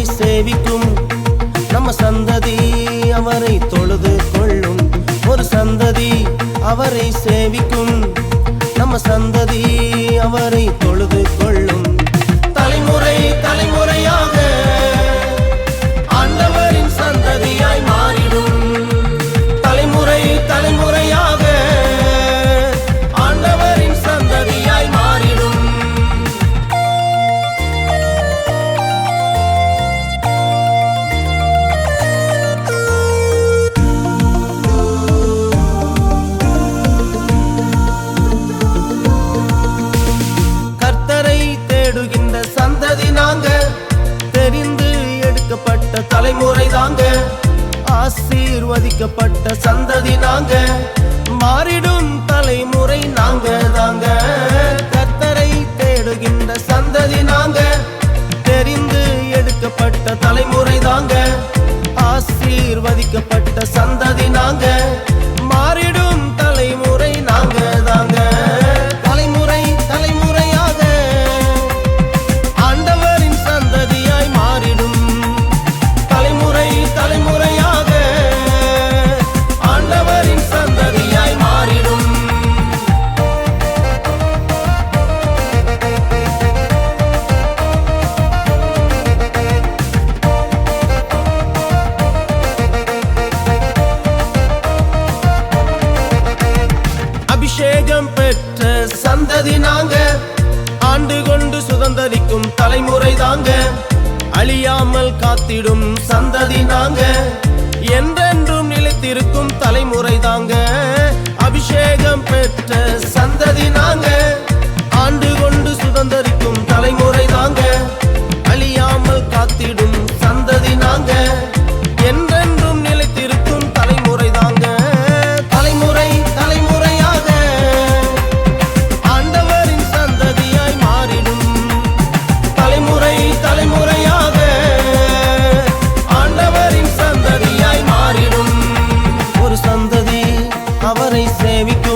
அவரை சேவிக்கும். நம்ம சந்ததி அவரை தொழுது கொள்ளும். ஒரு சந்ததி அவரை சேவிக்கும். நம்ம சந்ததி அவரை தொழுது தலைமுறை தாங்க ஆசீர்வதிக்கப்பட்ட சந்ததி நாங்க. மாறிடும் தலைமுறை நாங்க தாங்க கத்தரை தேடுகின்ற சந்ததி நாங்க. தெரிந்து எடுக்கப்பட்ட தலைமுறை தாங்க ஆசீர்வதிக்கப்பட்ட அபிஷேகம் பெற்ற சந்ததி நாங்க. ஆண்டு கொண்டு சுதந்தரிக்கும் தலைமுறை தாங்க. அழியாமல் காத்திடும் சந்ததி நாங்க. என்றென்றும் நிலைத்திருக்கும் தலைமுறை தாங்க. அபிஷேகம் பெற்ற சந்ததி நாங்க. ஆண்டு கொண்டு சுதந்தரிக்கும் தலைமுறை தாங்க. அழியாமல் காத்திடும் சந்ததி நாங்க. அவரை சேவிக்கும்